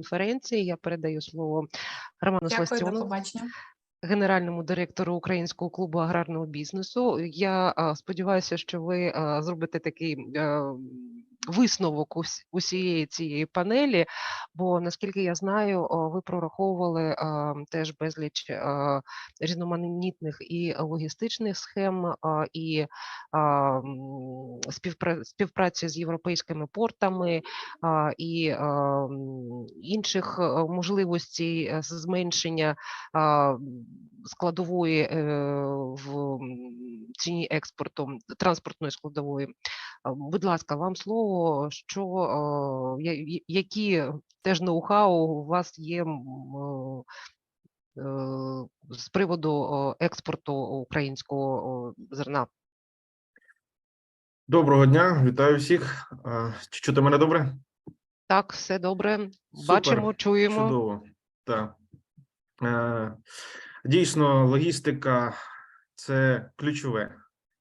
конференції. Я передаю слово Роману Дякую, до Сластіону, побачення. генеральному директору Українського клубу аграрного бізнесу. Я а, сподіваюся, що ви а, зробите такий е, висновок усієї цієї панелі, бо наскільки я знаю, ви прораховували теж безліч різноманітних і логістичних схем, і співпраці з європейськими портами і інших можливостей е, зменшення складової е, в ціні експорту транспортної складової. Будь ласка, вам слово, що які теж ноу-хау у вас є е, е, з приводу експорту українського зерна? Доброго дня, вітаю всіх. Чи чути мене добре? Так, все добре. Супер, Бачимо, чуємо. Чудово. Так. Е, Дійсно, логістика це ключове.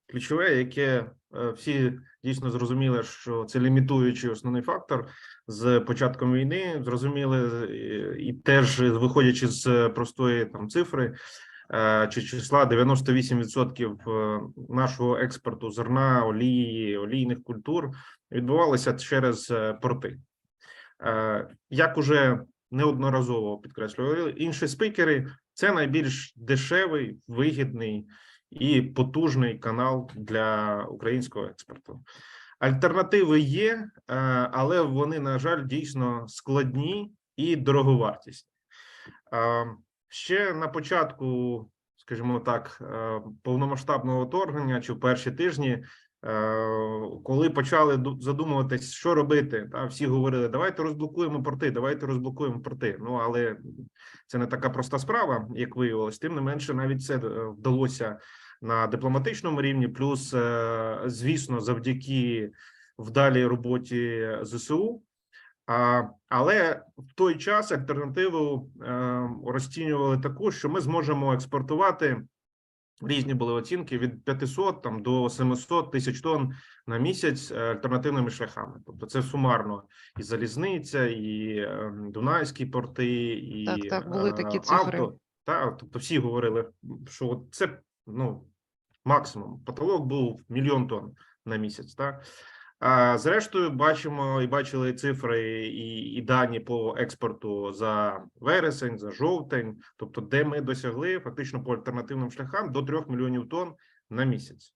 Ключове, яке всі дійсно зрозуміли, що це лімітуючий основний фактор з початком війни. Зрозуміли е, і теж виходячи з простої там цифри е, чи числа 98% е, нашого експорту зерна, олії, олійних культур відбувалося через е, порти. Е, Як уже неодноразово підкреслювали інші спікери, це найбільш дешевий, вигідний і потужний канал для українського експорту. Альтернативи є, е, але вони, на жаль, дійсно складні і дороговартісні. Е, Ще на початку, скажімо так, е, повномасштабного вторгнення чи в перші тижні коли почали задумуватись, що робити, та всі говорили: давайте розблокуємо порти, давайте розблокуємо порти. Ну але це не така проста справа, як виявилось. Тим не менше, навіть це вдалося на дипломатичному рівні. Плюс, е, звісно, завдяки вдалій роботі ЗСУ. А, але в той час альтернативу е, розцінювали таку, що ми зможемо експортувати різні були оцінки від 500 там до 700 тисяч тонн на місяць е, альтернативними шляхами. Тобто, це сумарно і залізниця, і Дунайські порти, і Так, так, були такі цифри. авто. Та, тобто, всі говорили, що це ну максимум. Потолок був мільйон тонн на місяць. Так? А зрештою, бачимо і бачили цифри і, і дані по експорту за вересень, за жовтень, тобто, де ми досягли фактично по альтернативним шляхам до 3 мільйонів тонн на місяць.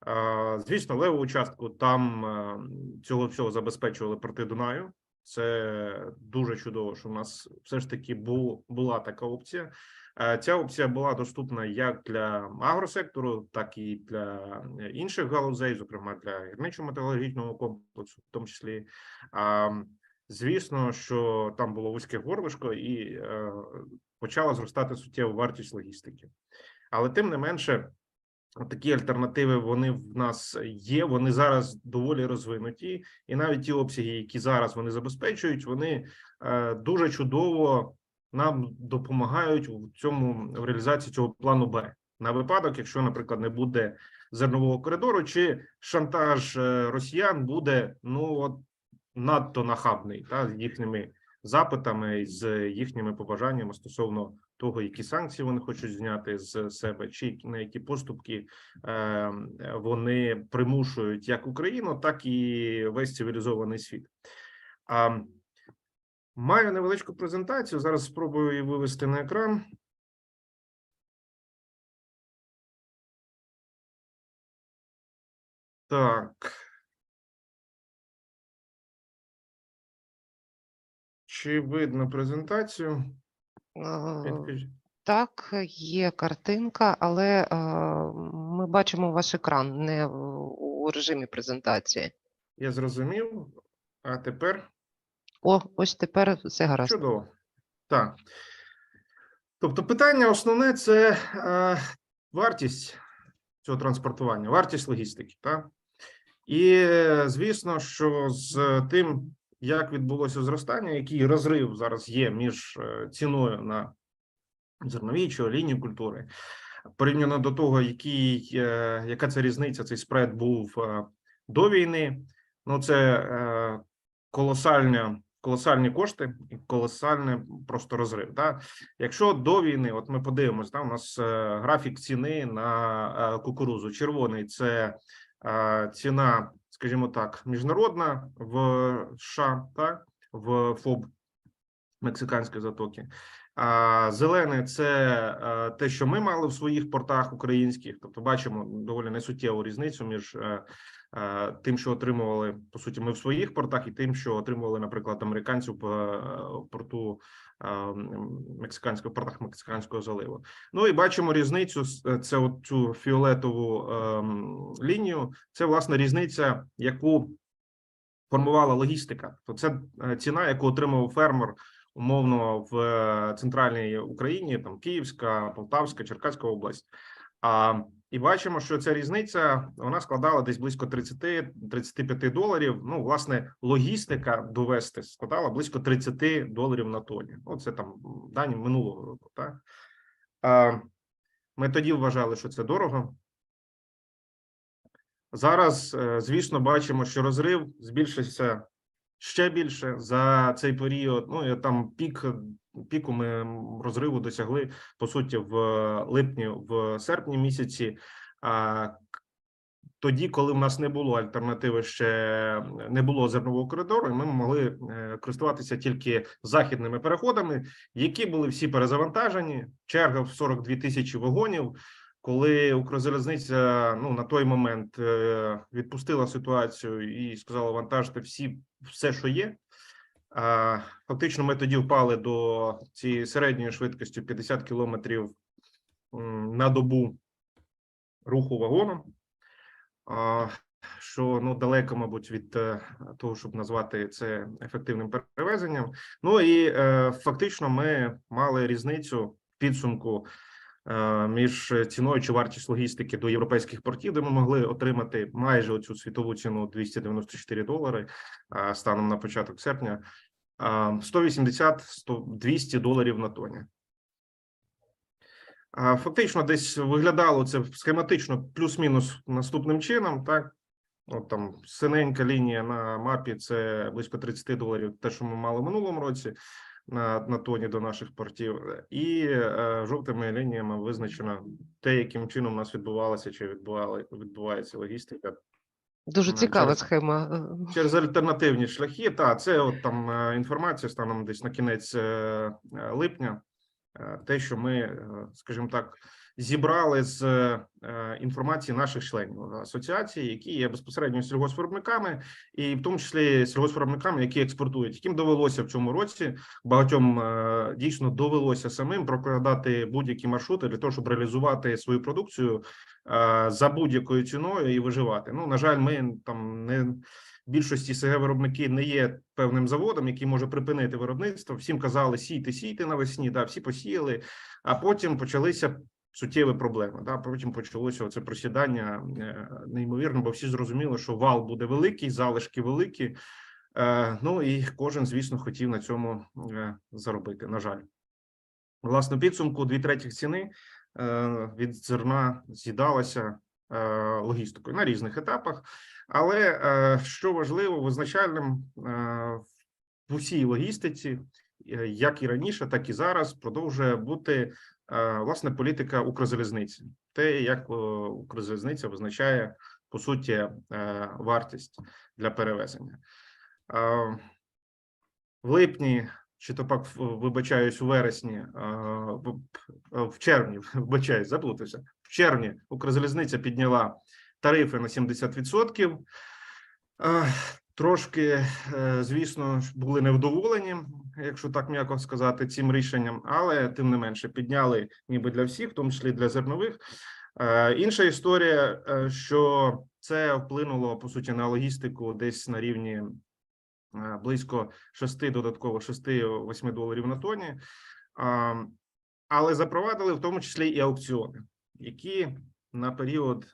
А, Звісно, леву частку там е, цього всього забезпечували порти Дунаю. Це дуже чудово, що в нас все ж таки бу, була така опція. Е, Ця опція була доступна як для агросектору, так і для е, інших галузей, зокрема для гірничо-металургічного комплексу, в тому числі. Звісно, що там було вузьке горлишко, і е, почала зростати суттєва вартість логістики. Але тим не менше, такі альтернативи вони в нас є. Вони зараз доволі розвинуті, і навіть ті обсяги, які зараз вони забезпечують, вони дуже чудово нам допомагають в цьому в реалізації цього плану Б на випадок, якщо, наприклад, не буде зернового коридору, чи шантаж е, росіян буде ну от надто нахабний та з їхніми запитами, з їхніми побажаннями стосовно того, які санкції вони хочуть зняти з себе, чи на які поступки е, вони примушують як Україну, так і весь цивілізований світ. А Маю невеличку презентацію. Зараз спробую її вивести на екран. Так. Чи видно презентацію? Е, Так, є картинка, але е, ми бачимо ваш екран не у режимі презентації. Я зрозумів. А тепер О, ось тепер все гаразд. чудово. Так. Тобто, питання основне це е, вартість цього транспортування, вартість логістики. Так? І звісно, що з тим, як відбулося зростання, який розрив зараз є між е, ціною на зернові чи олійні культури, порівняно до того, який, е, яка це різниця, цей спред був е, до війни. Ну, це е, колосальна колосальні кошти і колосальний просто розрив. Да? Якщо до війни, от ми подивимось, да, у нас е, графік ціни на е, кукурузу. Червоний це е, ціна, скажімо так, міжнародна в США, так, в ФОБ Мексиканської затоки. А зелене це те, що ми мали в своїх портах українських. Тобто, бачимо доволі несуттєву різницю між тим, що отримували по суті, ми в своїх портах, і тим, що отримували, наприклад, американці в е, порту е, мексиканського портах Мексиканського заливу. Ну і бачимо різницю. е, Це от цю фіолетову ем, лінію. Це власне різниця, яку формувала логістика. То це е, ціна, яку отримав фермер умовно в е, центральній Україні, там Київська, Полтавська, Черкаська область. А і бачимо, що ця різниця вона складала десь близько 30-35 доларів. Ну, власне, логістика довести складала близько 30 доларів на тоні. Ну, це там дані минулого року. Так а, ми тоді вважали, що це дорого. Зараз, е, звісно, бачимо, що розрив збільшився ще більше за цей період. Ну і там пік піку ми розриву досягли по суті в липні, в серпні місяці. А тоді, коли в нас не було альтернативи, ще не було зернового коридору, і ми могли е, користуватися тільки західними переходами, які були всі перезавантажені. Черга в 42 тисячі вагонів. Коли Укрзалізниця ну на той момент е, відпустила ситуацію і сказала вантажити всі все, що є. Фактично, ми тоді впали до цієї середньої швидкості 50 кілометрів на добу руху вагоном, що ну далеко, мабуть, від е, того, щоб назвати це ефективним перевезенням. Ну і е, фактично, ми мали різницю в підсумку між ціною чи вартість логістики до європейських портів, де ми могли отримати майже оцю світову ціну 294 долари станом на початок серпня, а, 180 100 200 доларів на тоні. Фактично, десь виглядало це схематично плюс-мінус наступним чином. Так, от там синенька лінія на мапі це близько 30 доларів, те, що ми мали в минулому році на, на тоні до наших портів, і е, жовтими лініями визначено те, яким чином у нас відбувалося чи відбували відбувається логістика Дуже Ну, цікава через- схема. е, через альтернативні шляхи. Та це от там е, інформація станом десь на кінець е, е, липня. Е, Те, що ми, е, скажімо так, зібрали з е, інформації наших членів асоціації, які є безпосередньо сільгоспвиробниками, і в тому числі сільгоспвиробниками, які експортують, яким довелося в цьому році багатьом е, дійсно довелося самим прокладати будь-які маршрути для того, щоб реалізувати свою продукцію е, за будь-якою ціною і виживати. Ну на жаль, ми там не більшості СГ виробники не є певним заводом, який може припинити виробництво. Всім казали сійте, сійте навесні. Да, всі посіяли, а потім почалися суттєві проблеми. Да, потім почалося оце просідання е, неймовірно, бо всі зрозуміли, що вал буде великий, залишки великі. Е, ну і кожен, звісно, хотів на цьому е, заробити. На жаль, власне, підсумку дві третіх ціни від зерна з'їдалася логістикою на різних етапах. Але що важливо, визначальним в усій логістиці, як і раніше, так і зараз, продовжує бути власне політика Укрзалізниці. Те, як е, Укрзалізниця визначає по суті е, вартість для перевезення. Е, В липні, чи то пак вибачаюсь, у вересні, е, в- червні, вибачаюсь, заплутався. В червні Укрзалізниця підняла тарифи на 70%. Е, Трошки, е, звісно, були невдоволені, якщо так м'яко сказати, цим рішенням, але тим не менше підняли ніби для всіх, в тому числі для зернових. Е, Інша історія, е, що це вплинуло по суті на логістику десь на рівні е, близько 6 додатково 6-8 доларів на тоні. Але запровадили в тому числі і аукціони, які на період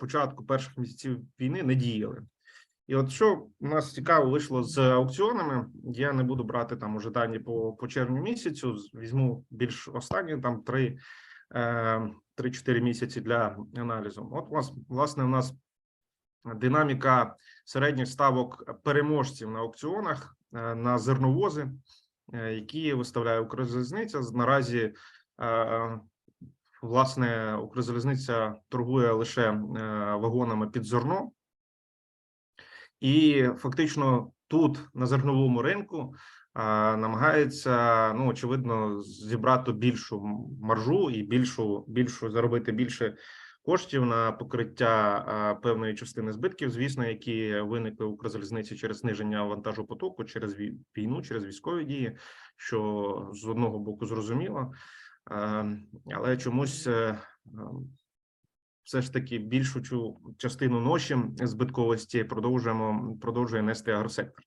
початку перших місяців війни не діяли. І от що у нас цікаво вийшло з аукціонами, я не буду брати там уже дані по, по червню місяцю, візьму більш останні там три, е, 3-4 місяці для аналізу. От у нас, власне, у нас динаміка середніх ставок переможців на аукціонах е, на зерновози, е, які виставляє Укрзалізниця. Наразі е, власне Укрзалізниця торгує лише е, вагонами під зерно, і фактично тут на зерновому ринку намагається ну очевидно зібрати більшу маржу і більшу більшу заробити більше коштів на покриття певної частини збитків, звісно, які виникли у Укрзалізниці через зниження вантажопотоку, через вій- війну, через військові дії, що з одного боку зрозуміло, а, але чомусь. Все ж таки більшу цю частину ноші збитковості продовжуємо продовжує нести агросектор.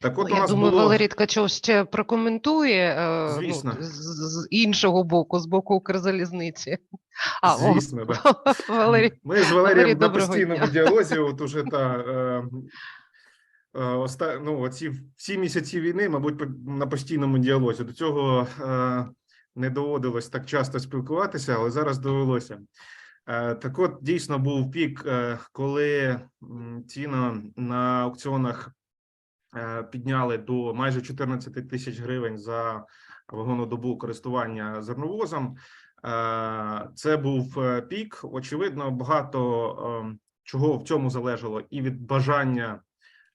Так, от Ну, у Я нас думаю, було Валерій Ткачов ще прокоментує е, Звісно. ну, з, з іншого боку, з боку Укрзалізниці. А, о, звісно, да. Валерій, Ми з Валерій, Валерієм на постійному дня. діалозі. От уже та е, е, оста, ну, оці всі місяці війни, мабуть, на постійному діалозі. До цього е, не доводилось так часто спілкуватися, але зараз довелося. Е, Так от дійсно був пік, е, коли ціна на аукціонах е, підняли до майже 14 тисяч гривень за вагонну добу користування зерновозом. Це був пік. Очевидно, багато чого в цьому залежало і від бажання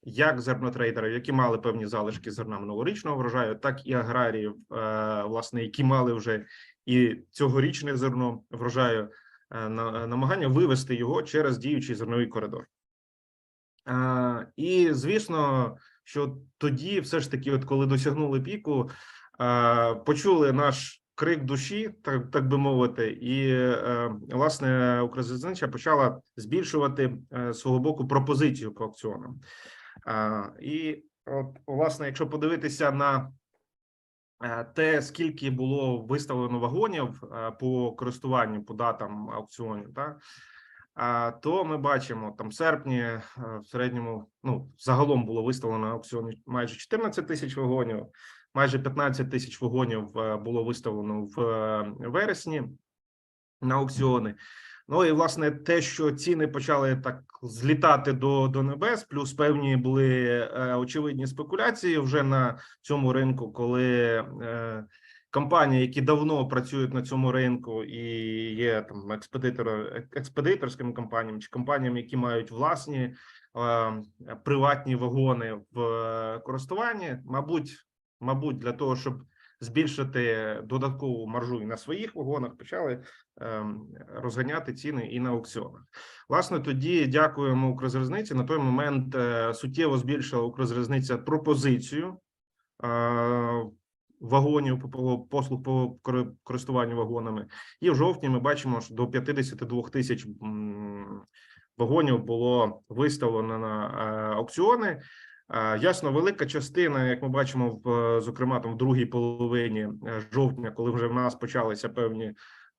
як зернотрейдерів, які мали певні залишки зерна минулорічного врожаю, так і аграріїв, власне, які мали вже і цьогорічне зерно врожаю, намагання вивести його через діючий зерновий коридор. Е, І звісно, що тоді, все ж таки, от коли досягнули піку, е, почули наш крик душі, так, так би мовити, і е, власне Укрзалізниця почала збільшувати е, свого боку пропозицію по аукціонам. Е, І от, власне, якщо подивитися на е, те, скільки було виставлено вагонів е, по користуванню по датам аукціонів, так, то ми бачимо там в серпні е, в середньому ну загалом було виставлено на аукціоні майже 14 тисяч вагонів, майже 15 тисяч вагонів е, було виставлено в е, вересні на аукціони. Ну і власне те, що ціни почали так злітати до, до небес, плюс певні були е, очевидні спекуляції вже на цьому ринку, коли е, компанії, які давно працюють на цьому ринку, і є там експедитор, експедиторськими компаніями чи компаніями, які мають власні е, приватні вагони в е, користуванні, мабуть, мабуть, для того, щоб збільшити додаткову маржу і на своїх вагонах, почали ем, розганяти ціни і на аукціонах. Власне, тоді дякуємо Укрзалізниці. На той момент е, суттєво збільшила Укрзалізниця пропозицію е, вагонів по- по послуг по кори- користуванню вагонами. І в жовтні ми бачимо, що до 52 тисяч вагонів було виставлено на е, аукціони. Ясно, велика частина, як ми бачимо, в зокрема там в другій половині е, жовтня, коли вже в нас почалися певні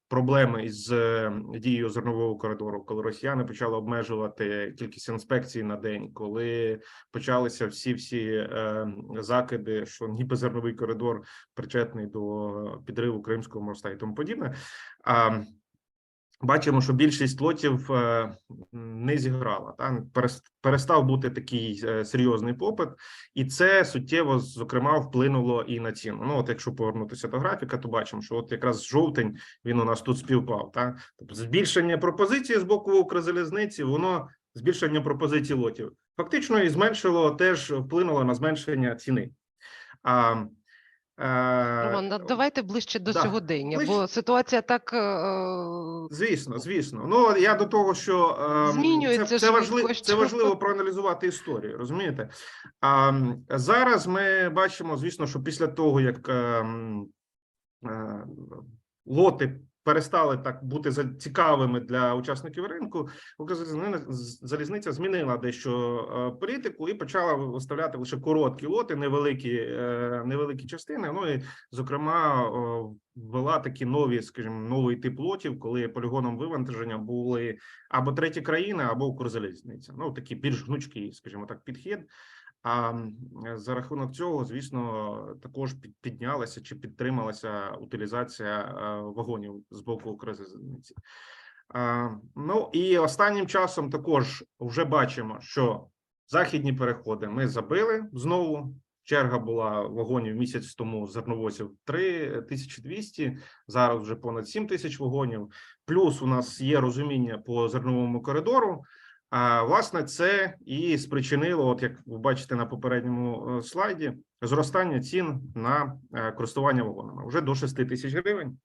проблеми із е, дією зернового коридору, коли росіяни почали обмежувати кількість інспекцій на день, коли почалися всі всі е, закиди, що ніби зерновий коридор причетний до підриву Кримського моста і тому подібне. Бачимо, що більшість лотів е, не зіграла. Та перестав бути такий е, серйозний попит, і це суттєво зокрема вплинуло і на ціну. Ну, от якщо повернутися до графіка, то бачимо, що от якраз жовтень він у нас тут співпав. Та тобто збільшення пропозиції з боку Укрзалізниці, воно збільшення пропозицій лотів. Фактично і зменшило теж вплинуло на зменшення ціни. А, Роман, давайте ближче до да, сьогодення, ближче. бо ситуація так е, Звісно, звісно. Ну я до того, що ем, Змінюється це, це важливо. Це важливо проаналізувати історію. Розумієте? А зараз ми бачимо, звісно, що після того як ем, е, лоти перестали так бути цікавими для учасників ринку, залізниця змінила дещо е, політику і почала виставляти лише короткі лоти, невеликі, е, невеликі частини. Ну і зокрема ввела такі нові, скажімо, новий тип лотів, коли полігоном вивантаження були або треті країни, або Укрзалізниця. Ну такі більш гнучкий, скажімо так, підхід. А за рахунок цього, звісно, також під- піднялася чи підтрималася утилізація е, вагонів з боку Укрзалізниці. Ну і останнім часом також вже бачимо, що західні переходи ми забили знову черга була вагонів місяць тому зерновозів 3200, зараз вже понад 7 тисяч вагонів. Плюс у нас є розуміння по зерновому коридору. А власне це і спричинило, от як ви бачите на попередньому е, слайді, зростання цін на е, користування вагонами вже до 6 тисяч гривень.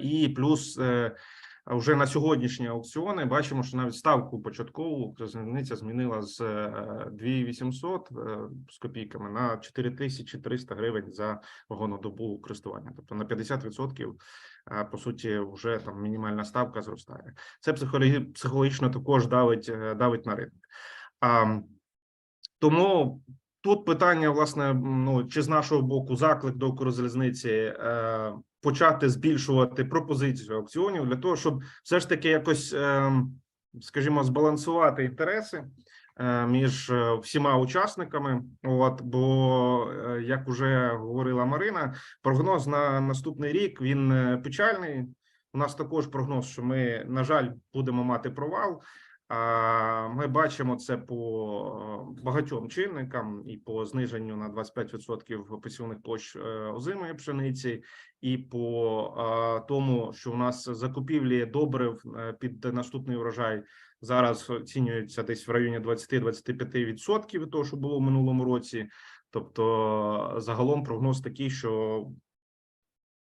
І плюс е, вже на сьогоднішні аукціони бачимо, що навіть ставку початкову залізниця змінила з е, 2800 е, з копійками на 4300 гривень за вагонодобу користування. Тобто на 50% е, по суті вже там мінімальна ставка зростає. Це психологі- психологічно також давить, е, давить на ринок. А, тому тут питання, власне, ну чи з нашого боку заклик до Укрзалізниці е, почати збільшувати пропозицію аукціонів для того, щоб все ж таки якось, е, скажімо, збалансувати інтереси е, між е, всіма учасниками. От бо, е, як вже говорила Марина, прогноз на наступний рік він печальний. У нас також прогноз, що ми, на жаль, будемо мати провал. Ми бачимо це по е, багатьом чинникам і по зниженню на 25% посівних площ е, озимої пшениці, і по е, тому, що у нас закупівлі добрив під наступний врожай зараз оцінюються десь в районі 20-25% від того, що було в минулому році. Тобто, загалом прогноз такий, що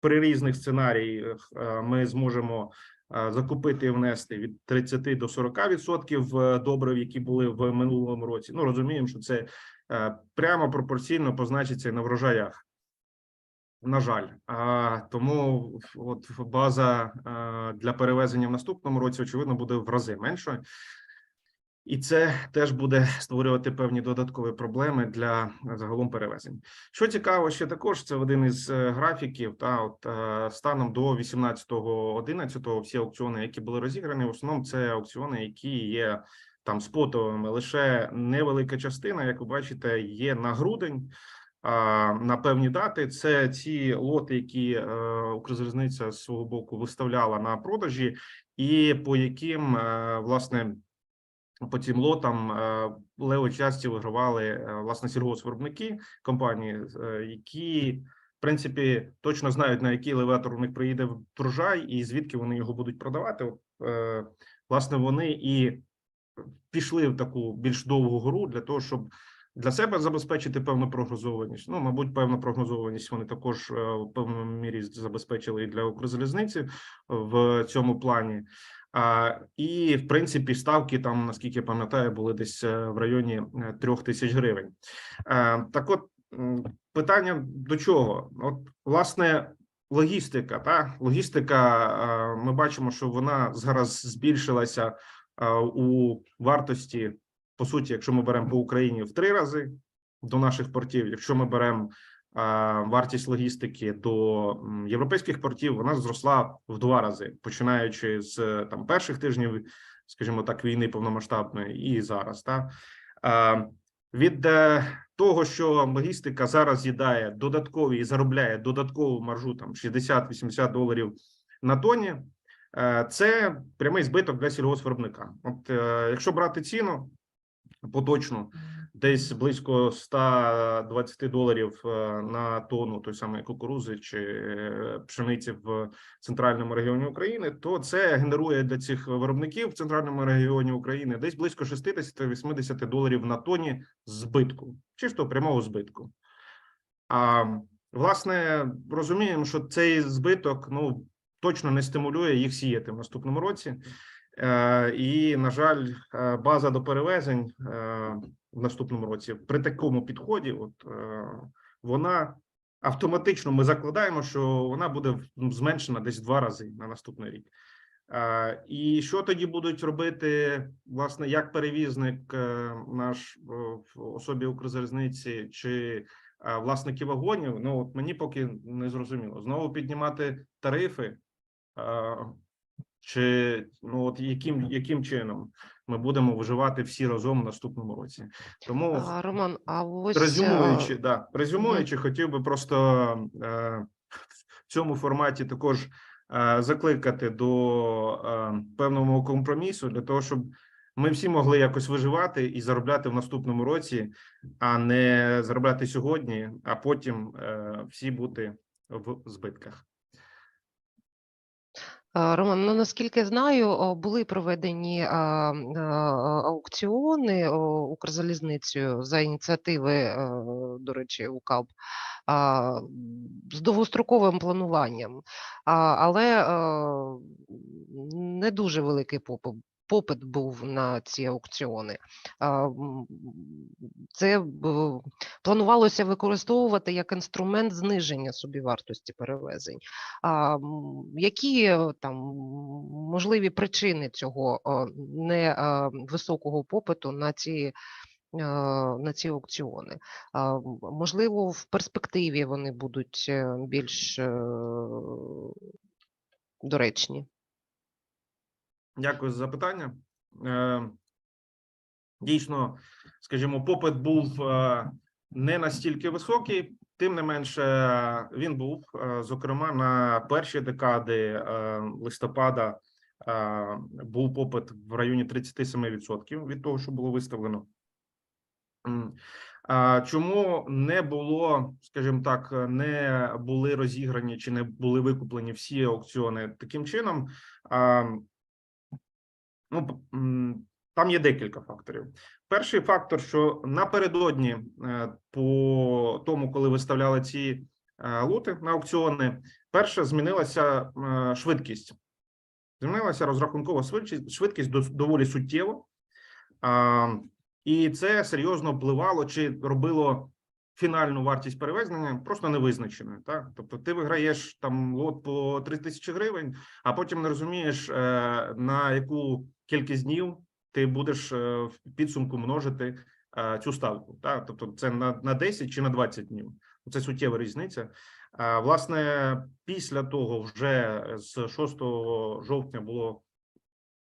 при різних сценаріях ми зможемо закупити і внести від 30 до 40 відсотків е, добрив, які були в минулому році. Ну розуміємо, що це е, прямо пропорційно позначиться на врожаях. На жаль, а тому от база е, для перевезення в наступному році, очевидно, буде в рази меншою. І це теж буде створювати певні додаткові проблеми для е, загалом перевезень. Що цікаво, ще також це один із е, графіків. Та от е, станом до 18.11 всі аукціони, які були розіграні, в основному це аукціони, які є там спотовими. Лише невелика частина, як ви бачите, є на грудень. На певні дати це ці лоти, які Укрзалізниця з свого боку виставляла на продажі, і по яким власне по цим лотам е, левої часті вигравали е, власне сільгоспвиробники компанії, е, які в принципі точно знають на який елеватор у них приїде врожай, і звідки вони його будуть продавати. Власне, вони і пішли в таку більш довгу гору для того, щоб для себе забезпечити певну прогнозованість. Ну, мабуть, певну прогнозованість вони також в певному мірі забезпечили і для Укрзалізниці в цьому плані. І в принципі ставки там, наскільки я пам'ятаю, були десь е, в районі е, трьох тисяч гривень. Е, Так, от питання до чого? От власне. Логістика, та логістика. Ми бачимо, що вона зараз збільшилася у вартості. По суті, якщо ми беремо по Україні в три рази до наших портів, якщо ми беремо вартість логістики до європейських портів, вона зросла в два рази, починаючи з е, там перших тижнів, скажімо так, війни повномасштабної, і зараз. Та від е, того, що логістика зараз з'їдає додаткові і заробляє додаткову маржу там 60-80 доларів на тоні, е, це прямий збиток для сільгоспвиробника. От е, якщо брати ціну поточну, десь близько 120 доларів е, на тонну той самої кукурузи чи е, пшениці в центральному регіоні України, то це генерує для цих виробників в центральному регіоні України десь близько 60-80 доларів на тоні збитку, чисто прямого збитку. А власне розуміємо, що цей збиток ну точно не стимулює їх сіяти в наступному році. Е, І, на жаль, база до перевезень в наступному році при такому підході, от е, вона автоматично ми закладаємо, що вона буде ну, зменшена десь два рази на наступний рік. Е, І що тоді будуть робити, власне, як перевізник е, наш в особі Укрзалізниці чи власники вагонів? Ну от мені поки не зрозуміло. Знову піднімати тарифи. Чи ну от яким яким чином ми будемо виживати всі разом в наступному році? Тому А, Роман, а ось резюмуючи, е, да резюмуючи, хотів би просто е, в цьому форматі також е, закликати до е, певного компромісу для того, щоб ми всі могли якось виживати і заробляти в наступному році, а не заробляти сьогодні, а потім е, всі бути в збитках. А, Роман, ну наскільки знаю, були проведені а, а, аукціони Укрзалізницею за ініціативи, е, до речі, УКАБ з довгостроковим плануванням, але е, не дуже великий попит. Був на ці аукціони. Це планувалося використовувати як інструмент зниження собівартості перевезень. Які е, там можливі причини цього е, не е, попиту на ці, на ці аукціони? Можливо, в перспективі вони будуть більш доречні. Дякую за запитання. Е, Дійсно, скажімо, попит був е, не настільки високий, тим не менше, він був. Е, Зокрема, на перші декади листопада був попит в районі 37% від того, що було виставлено. Чому не було, скажімо так, не були розіграні чи не були викуплені всі аукціони таким чином? Ну, там є декілька факторів. Перший фактор, що напередодні, е, по тому, коли виставляли ці е, лоти на аукціони, перше змінилася е, швидкість. Змінилася розрахункова швидкість, доволі суттєво. І це серйозно впливало чи робило фінальну вартість перевезення просто невизначеною. Так, тобто, ти виграєш там лот по 3 тисячі гривень, а потім не розумієш, на яку кількість днів ти будеш е, в підсумку множити е, цю ставку. Так, тобто, це на, на 10 чи на 20 днів. Це суттєва різниця. А, Власне, після того, вже з 6 жовтня було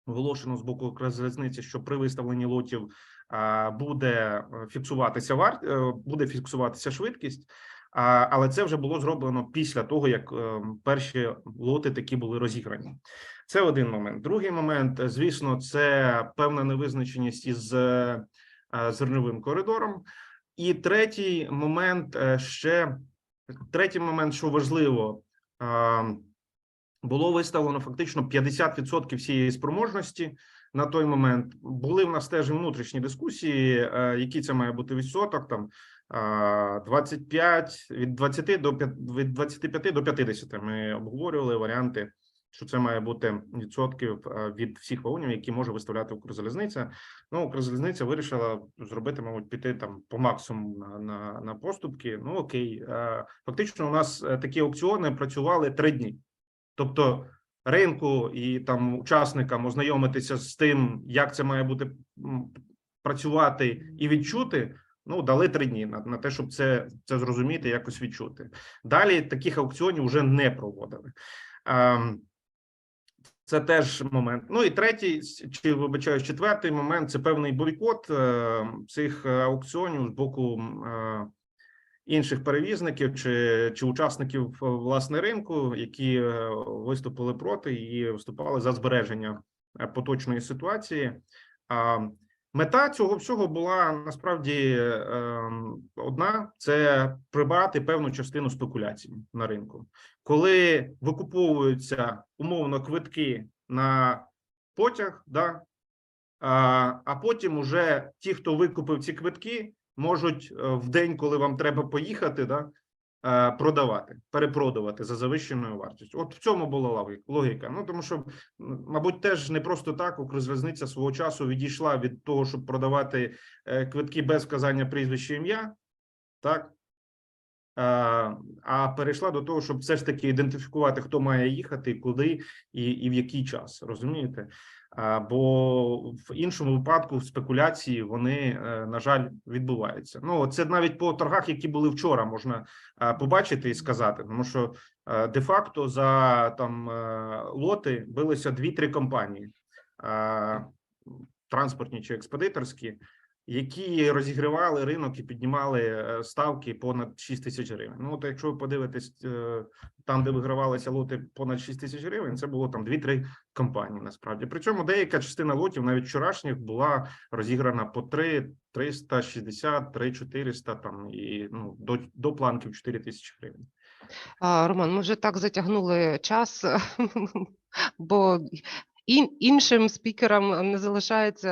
оголошено з боку Укрзалізниці, що при виставленні лотів буде е, фіксуватися варт, е, буде фіксуватися швидкість. Але це вже було зроблено після того, як е, перші лоти такі були розіграні. Це один момент. Другий момент, е, звісно, це певна невизначеність із е, е, зерновим коридором. І третій момент ще третій момент, що важливо, е, було виставлено фактично 50% всієї спроможності на той момент. Були в нас теж внутрішні дискусії, який це має бути відсоток там. Е, 25, від 20 до від 25 до 50 ми обговорювали варіанти, що це має бути відсотків від всіх вагонів, які може виставляти Укрзалізниця. Ну, Укрзалізниця вирішила зробити, мабуть, піти там по максимуму на, на, на поступки. Ну окей, фактично, у нас е, такі аукціони працювали три дні. Тобто ринку і там учасникам ознайомитися з тим, як це має бути працювати і відчути. Ну, дали три дні на, на те, щоб це, це зрозуміти, якось відчути. Далі таких аукціонів вже не проводили. Ем, це теж момент. Ну і третій, чи вибачаю, четвертий момент це певний бойкот е, цих аукціонів з боку е, інших перевізників чи, чи учасників е, власне ринку, які виступили проти і виступали за збереження поточної ситуації. Мета цього всього була насправді е, одна: це прибрати певну частину спекуляцій на ринку, коли викуповуються умовно квитки на потяг, да. А, потім уже ті, хто викупив ці квитки, можуть е, в день, коли вам треба поїхати, да, продавати, перепродавати за завищеною вартістю. От в цьому була логіка. Ну тому що, мабуть, теж не просто так Укрзалізниця свого часу відійшла від того, щоб продавати е, квитки без вказання прізвища ім'я, так. А, а перейшла до того, щоб все ж таки ідентифікувати, хто має їхати, куди і, і в який час. Розумієте? Бо в іншому випадку спекуляції вони, е, на жаль, відбуваються. Ну це навіть по торгах, які були вчора, можна е, побачити і сказати, тому що е, де-факто за там лоти билися дві-три компанії транспортні чи експедиторські. Які розігрівали ринок і піднімали е, ставки понад 6 тисяч гривень. Ну, от якщо ви подивитесь е, там, де вигравалися лоти понад 6 тисяч гривень, це було там 2-3 компанії. Насправді, причому деяка частина лотів, навіть вчорашніх, була розіграна по 3 360, 3 400, там і ну до, до планків 4 тисячі гривень. Роман, ми вже так затягнули час, бо ін- іншим спікерам не залишається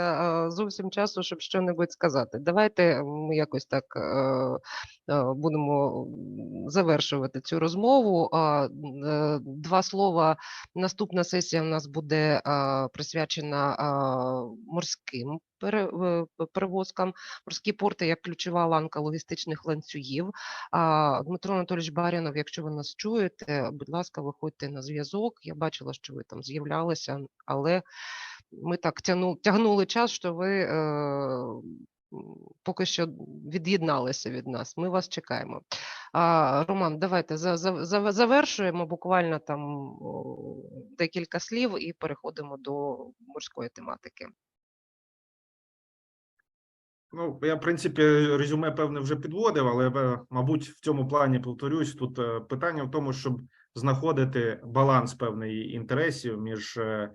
е, зовсім часу, щоб щось сказати. Давайте ми якось так е, е, будемо завершувати цю розмову. Е, Два слова. Наступна сесія у нас буде е, присвячена е, морським е, перевозкам. Морські порти як ключова ланка логістичних ланцюгів. Дмитро Анатолійович Барянов, якщо ви нас чуєте, будь ласка, виходьте на зв'язок. Я бачила, що ви там з'являлися, але ми так тягнули час, що ви е, поки що від'єдналися від нас. Ми вас чекаємо. А, Роман, давайте за, за, за- завершуємо буквально там декілька слів і переходимо до морської тематики. Ну, я, в принципі, резюме певне вже підводив, але е, мабуть, в цьому плані повторюсь. Тут е, питання в тому, щоб знаходити баланс певний інтересів між е,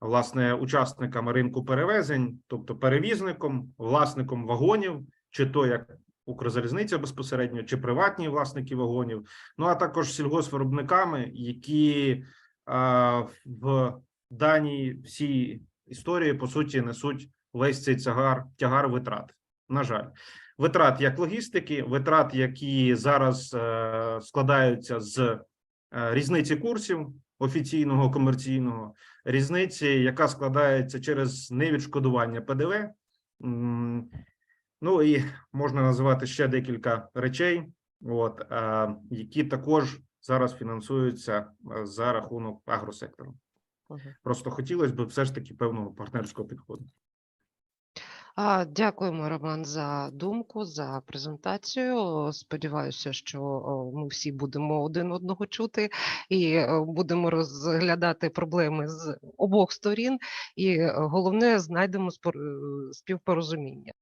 власне учасниками ринку перевезень, тобто перевізником, власником вагонів, чи то як Укрзалізниця безпосередньо, чи приватні власники вагонів, ну а також сільгоспвиробниками, які а, в даній всій історії по суті несуть весь цей тягар, тягар витрат. На жаль, витрат як логістики, витрат, які зараз е, складаються з е, різниці курсів офіційного комерційного, різниці, яка складається через невідшкодування ПДВ. Ну і можна називати ще декілька речей, от які також зараз фінансуються е, за рахунок агросектору. Просто хотілося б все ж таки певного партнерського підходу. Дякуємо, Роман, за думку, за презентацію. Сподіваюся, що ми всі будемо один одного чути і будемо розглядати проблеми з обох сторін. І головне, знайдемо співпорозуміння.